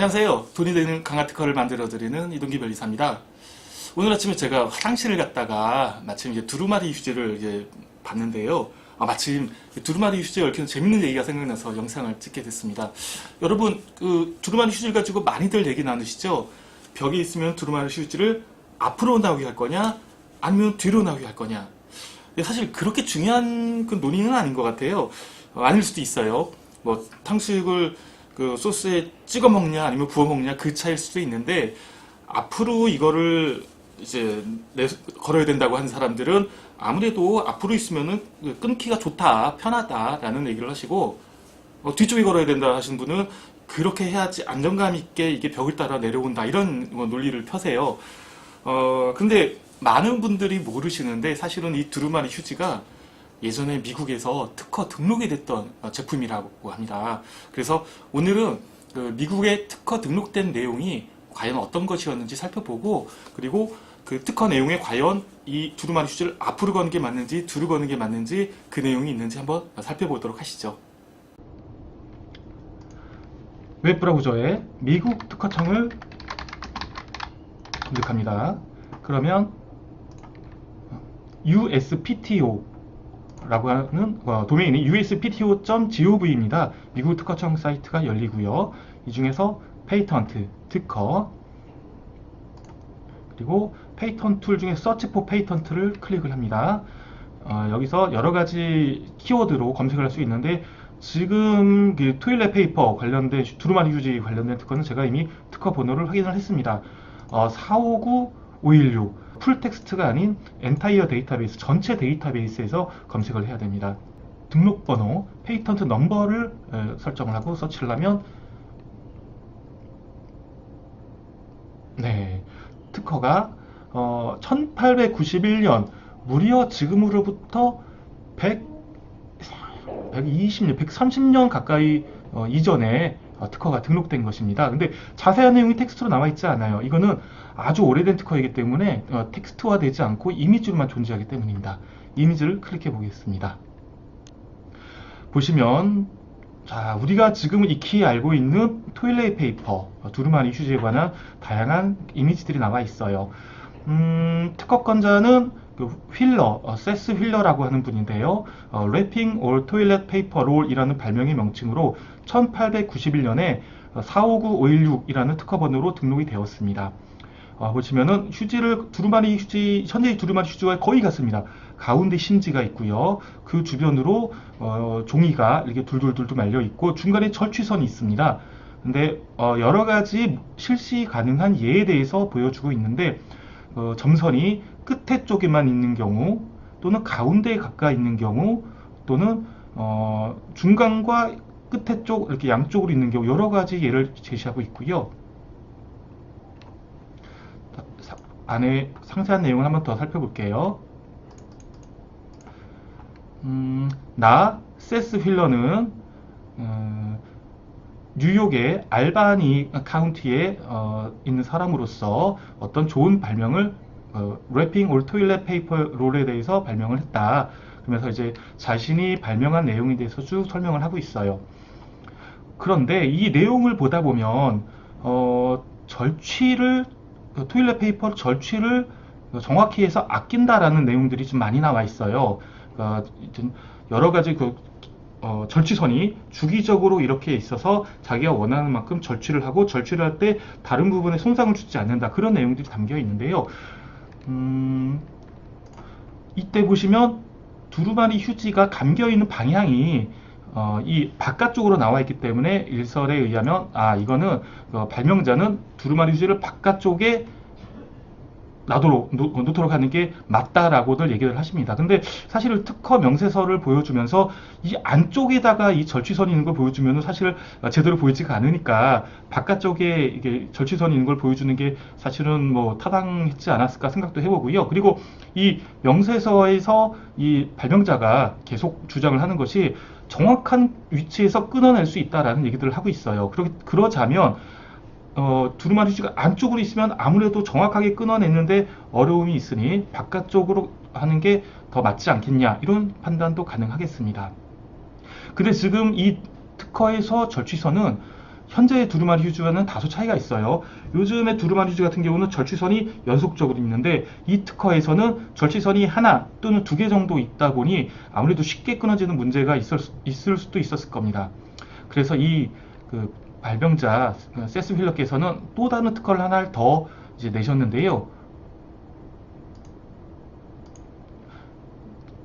안녕하세요. 돈이 되는 강화 특허를 만들어드리는 이동기 변리사입니다. 오늘 아침에 제가 화장실을 갔다가 마침 이제 두루마리 휴지를 이제 봤는데요. 아, 마침 두루마리 휴지에 얽힌 재밌는 얘기가 생각나서 영상을 찍게 됐습니다. 여러분, 그 두루마리 휴지를 가지고 많이들 얘기 나누시죠? 벽에 있으면 두루마리 휴지를 앞으로 나오게 할 거냐, 아니면 뒤로 나오게 할 거냐. 사실 그렇게 중요한 그 논의는 아닌 것 같아요. 어, 아닐 수도 있어요. 뭐 탕수육을 그 소스에 찍어 먹냐 아니면 부어 먹냐 그 차일 수도 있는데 앞으로 이거를 이제 내, 걸어야 된다고 하는 사람들은 아무래도 앞으로 있으면은 그 끊기가 좋다 편하다라는 얘기를 하시고 어, 뒤쪽에 걸어야 된다 하시는 분은 그렇게 해야지 안정감 있게 이게 벽을 따라 내려온다 이런 뭐 논리를 펴세요. 어 근데 많은 분들이 모르시는데 사실은 이 두루마리 휴지가 예전에 미국에서 특허 등록이 됐던 어, 제품이라고 합니다. 그래서 오늘은 그 미국에 특허 등록된 내용이 과연 어떤 것이었는지 살펴보고 그리고 그 특허 내용에 과연 이 두루마리 휴지를 앞으로 거는 게 맞는지 뒤로 거는 게 맞는지 그 내용이 있는지 한번 살펴보도록 하시죠. 웹 브라우저에 미국 특허청을 검색합니다. 그러면 USPTO 라고 하는 어, 도메인이 uspto.gov입니다. 미국 특허청 사이트가 열리고요. 이 중에서 페이턴트, 특허, 그리고 페이턴 툴 중에 서치 포 페이턴트를 클릭을 합니다. 어, 여기서 여러 가지 키워드로 검색을 할 수 있는데 지금 그 토일렛 페이퍼 관련된 두루마리 휴지 관련된 특허는 제가 이미 특허 번호를 확인을 했습니다. 어, 459516 풀텍스트가 아닌 엔타이어 데이터베이스 전체 데이터베이스에서 검색을 해야 됩니다. 등록번호 페이턴트 넘버를 에, 설정을 하고 서치를 하면 네 특허가 어, 1891년 무려 지금으로부터 100 120년, 130년 가까이 어, 이전에 어, 특허가 등록된 것입니다. 근데 자세한 내용이 텍스트로 나와 있지 않아요. 이거는 아주 오래된 특허이기 때문에 어, 텍스트화 되지 않고 이미지로만 존재하기 때문입니다. 이미지를 클릭해 보겠습니다. 보시면 자 우리가 지금 익히 알고 있는 토일레이 페이퍼, 어, 두루마리 휴지에 관한 다양한 이미지들이 나와 있어요. 음, 특허권자는 그 휠러, 어, 세스 휠러라고 하는 분인데요. 어, Wrapping or Toilet Paper Roll이라는 발명의 명칭으로 1891년에 459516이라는 특허번호로 등록이 되었습니다. 어, 보시면은 휴지를 두루마리 휴지, 현재의 두루마리 휴지와 거의 같습니다. 가운데 심지가 있고요. 그 주변으로 어, 종이가 이렇게 둘둘둘둘 말려 있고 중간에 절취선이 있습니다. 근데 어, 여러 가지 실시 가능한 예에 대해서 보여주고 있는데 어, 점선이 끝에 쪽에만 있는 경우 또는 가운데에 가까이 있는 경우 또는 어, 중간과 끝에 쪽 이렇게 양쪽으로 있는 경우 여러 가지 예를 제시하고 있고요. 사- 안에 상세한 내용을 한번 더 살펴볼게요. 음, 나 세스 휠러는 음, 뉴욕의 알바니 카운티에 어, 있는 사람으로서 어떤 좋은 발명을 어, 래핑 올 토일렛 페이퍼 롤에 대해서 발명을 했다. 그러면서 이제 자신이 발명한 내용에 대해서 쭉 설명을 하고 있어요. 그런데 이 내용을 보다 보면 어, 절취를 그 토일렛 페이퍼 절취를 정확히 해서 아낀다라는 내용들이 좀 많이 나와 있어요. 그러니까 여러 가지 그 어, 절취선이 주기적으로 이렇게 있어서 자기가 원하는 만큼 절취를 하고 절취를 할 때 다른 부분에 손상을 주지 않는다 그런 내용들이 담겨 있는데요. 음, 이때 보시면 두루마리 휴지가 감겨 있는 방향이 어, 이 바깥쪽으로 나와 있기 때문에 일설에 의하면 아 이거는 어, 발명자는 두루마리 휴지를 바깥쪽에 놔도록 놓, 놓도록 하는 게 맞다라고들 얘기를 하십니다. 근데 사실 특허 명세서를 보여주면서 이 안쪽에다가 이 절취선이 있는 걸 보여주면 사실 제대로 보이지가 않으니까 바깥쪽에 이게 절취선이 있는 걸 보여주는 게 사실은 뭐 타당했지 않았을까 생각도 해보고요. 그리고 이 명세서에서 이 발명자가 계속 주장을 하는 것이 정확한 위치에서 끊어낼 수 있다라는 얘기들을 하고 있어요. 그러, 그러자면 어, 두루마리 휴지가 안쪽으로 있으면 아무래도 정확하게 끊어냈는데 어려움이 있으니 바깥쪽으로 하는 게 더 맞지 않겠냐 이런 판단도 가능하겠습니다. 근데 지금 이 특허에서 절취선은 현재의 두루마리 휴지와는 다소 차이가 있어요. 요즘의 두루마리 휴지 같은 경우는 절취선이 연속적으로 있는데 이 특허에서는 절취선이 하나 또는 두 개 정도 있다 보니 아무래도 쉽게 끊어지는 문제가 있을, 수- 있을 수도 있었을 겁니다. 그래서 이그 발명자 그 세스 휠러께서는 또 다른 특허를 하나를 더 이제 내셨는데요.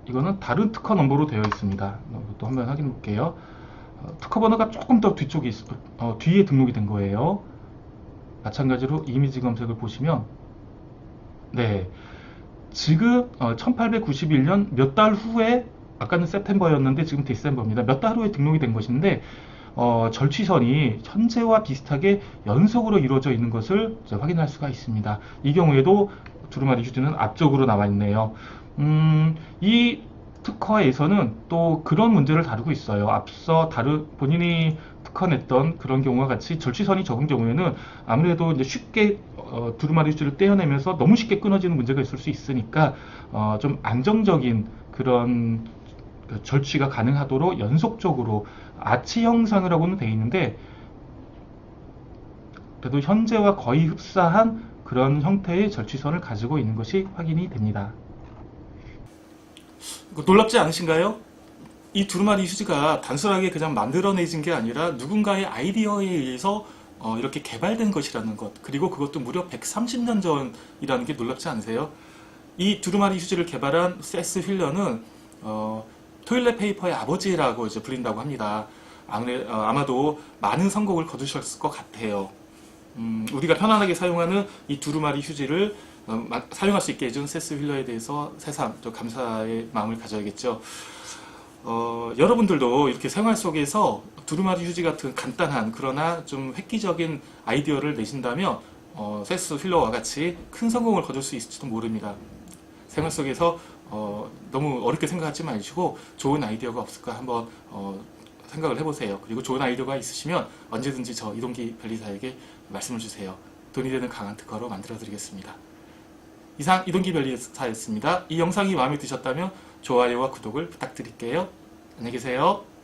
이거는 다른 특허 넘버로 되어 있습니다. 또 한번 확인해 볼게요. 어, 특허 번호가 조금 더 뒤쪽에 있, 어, 뒤에 등록이 된 거예요. 마찬가지로 이미지 검색을 보시면 네 지금 1891년 몇 달 후에 아까는 세프템버였는데 지금 디셈버입니다. 몇 달 후에 등록이 된 것인데 어, 절취선이 현재와 비슷하게 연속으로 이루어져 있는 것을 확인할 수가 있습니다. 이 경우에도 두루마리 휴지는 앞쪽으로 나와 있네요. 음, 이 특허에서는 또 그런 문제를 다루고 있어요. 앞서 다루 본인이 특허냈던 그런 경우와 같이 절취선이 적은 경우에는 아무래도 이제 쉽게 어, 두루마리 휴지를 떼어내면서 너무 쉽게 끊어지는 문제가 있을 수 있으니까 어, 좀 안정적인 그런 그 절취가 가능하도록 연속적으로 아치 형상이라고는 되어 있는데 그래도 현재와 거의 흡사한 그런 형태의 절취선을 가지고 있는 것이 확인이 됩니다. 놀랍지 않으신가요? 이 두루마리 휴지가 단순하게 그냥 만들어내진 게 아니라 누군가의 아이디어에 의해서 어, 이렇게 개발된 것이라는 것 그리고 그것도 무려 130년 전이라는 게 놀랍지 않으세요? 이 두루마리 휴지를 개발한 세스 휠러는 어, 토일렛 페이퍼의 아버지라고 이제 불린다고 합니다. 어, 아마도 많은 성공을 거두셨을 것 같아요. 음, 우리가 편안하게 사용하는 이 두루마리 휴지를 어, 마- 사용할 수 있게 해준 세스 휠러에 대해서 새삼 또 감사의 마음을 가져야겠죠. 어, 여러분들도 이렇게 생활 속에서 두루마리 휴지 같은 간단한 그러나 좀 획기적인 아이디어를 내신다면 어, 세스 휠러와 같이 큰 성공을 거둘 수 있을지도 모릅니다. 생활 속에서 어, 너무 어렵게 생각하지 마시고 좋은 아이디어가 없을까 한번 어, 생각을 해보세요. 그리고 좋은 아이디어가 있으시면 언제든지 저 이동기 변리사에게 말씀을 주세요. 돈이 되는 강한 특허로 만들어 드리겠습니다. 이상 이동기 변리사였습니다. 이 영상이 마음에 드셨다면 좋아요와 구독을 부탁드릴게요. 안녕히 계세요.